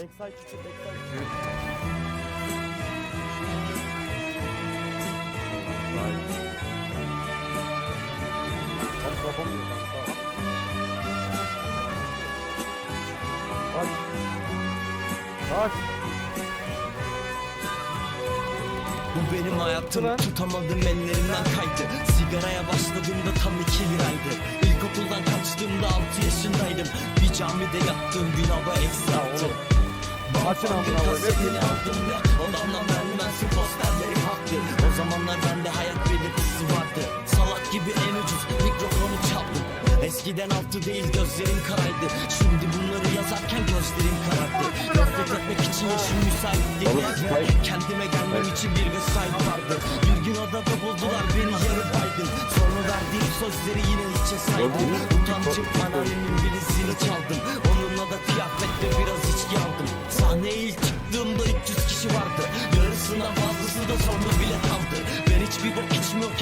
Backside için backside. Kanka. Kaç. Kaç. Bu benim hayatım tutamadım ellerimden kaydı Sigaraya başladığımda tam iki liraydı İlkokuldan kaçtığımda altı yaşındaydım Bir camide yattığım gün hava eksi altı Açın amına koyayım. kasetini aldım ve odamdan posterleri haklı O zamanlar bende hayat belirtisi vardı. Salak gibi en ucuz mikrofonu çaldım. Eskiden altı değil gözlerim karaydı Şimdi bunları yazarken gözlerim karardı. Nefret etmek için yaşım müsait değil. Kendime gelmem için bir vesayet vardı. Bir gün odada buldular beni yarı baygın Sonra verdiğim sözleri yine hiçe saydım Utancım anneannemin birisini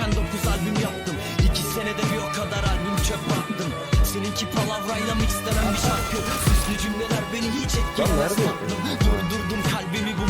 89 albüm yaptım. İki senede bir o kadar albüm çöp attım. Seninki palavrayla mı istemem bir şarkı. Süslü cümleler beni hiç etkilemez. Durdurdum kalbimi bu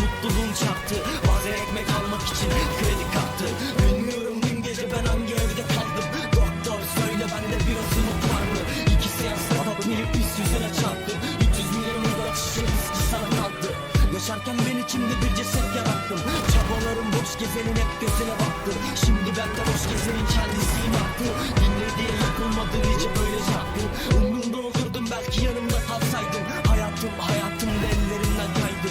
gezenin hep gözüne baktı. Şimdi ben de boş gezenin kendisiyim artı Dinle diye yapılmadı nice böyle şarkı Umrumda olurdum belki yanımda kalsaydın Hayatım hayatım da ellerimden kaydı.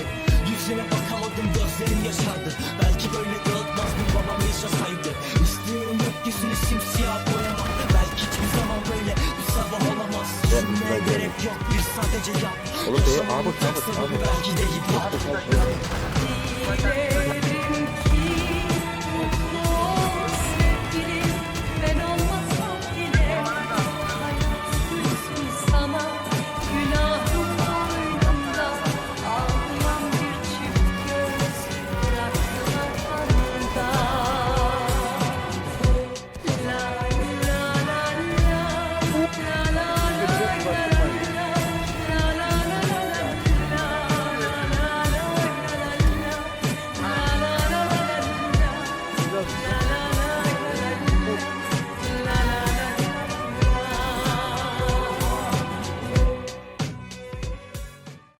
Yüzüne bakamadım gözlerim yaşardı. Belki böyle dağıtmazdım babam yaşasaydı. İstiyorum gökyüzünü simsiyah boyamak. Belki hiçbir zaman böyle bir sabah olamaz. Düşünmeye gerek yok bir sadece yap. E, Yaşamanın abi, tek abi, belki de hip hop Dilerim